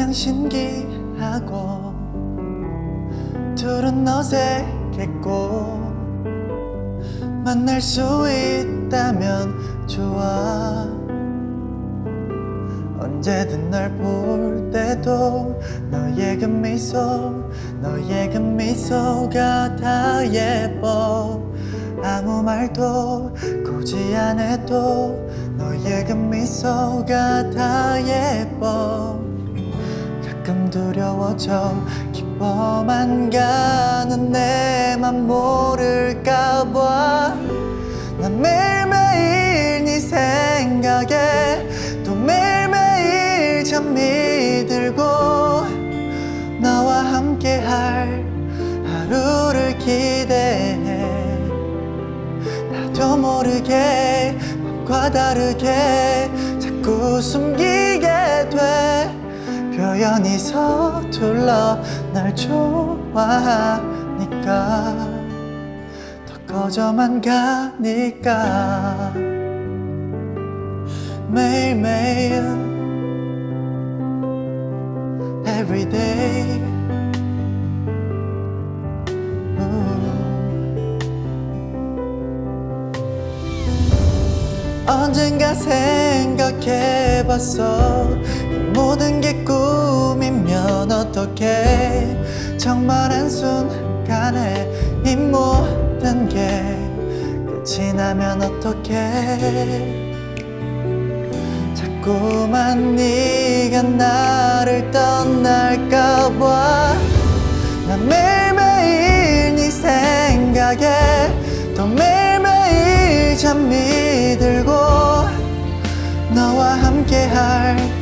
그냥 신기하고 둘은 어색했고 만날 수 있다면 좋아. 언제든 널 볼 때도 너의 그 미소 너의 그 미소가 다 예뻐. 아무 말도 굳이 안 해도 너의 그 미소가 다 예뻐 가끔 두려워져 기뻐만 가는 내 맘 모를까봐. 난 매일매일 네 생각에 또 매일매일 잠이 들고 너와 함께할 하루를 기대해. 나도 모르게 맘과 다르게 자꾸 숨기게 돼 표현이 서툴러 날 좋아하니까. 더 커져만 가니까. 매일매일 everyday 언젠가 생각해봤어. 이 모든 정말 한순간에 이 모든 게 끝이 나면 어떡해? 자꾸만 네가 나를 떠날까봐 난 매일매일 네 생각에 또 매일매일 잠이 들고 너와 함께할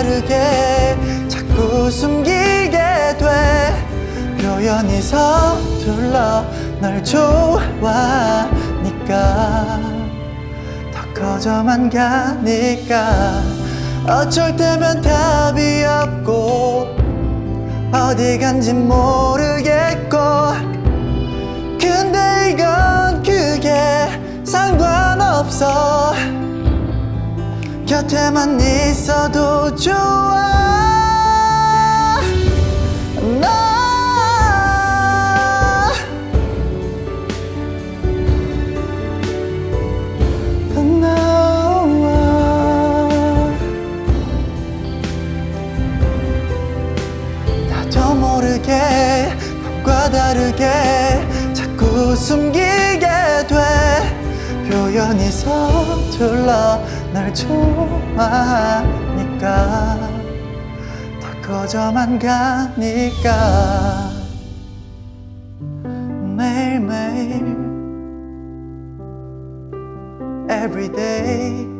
다르게 자꾸 숨기게 돼. 표현이 서툴러 널 좋아하니까. 더 커져만 가니까 어쩔 때면 답이 없고 어디 간지 모르겠 곁에만 있어도 좋아. 나 숨기게 돼. 표현이 서툴러 널 좋아하니까. 더 커져만 가니까. 매일매일 everyday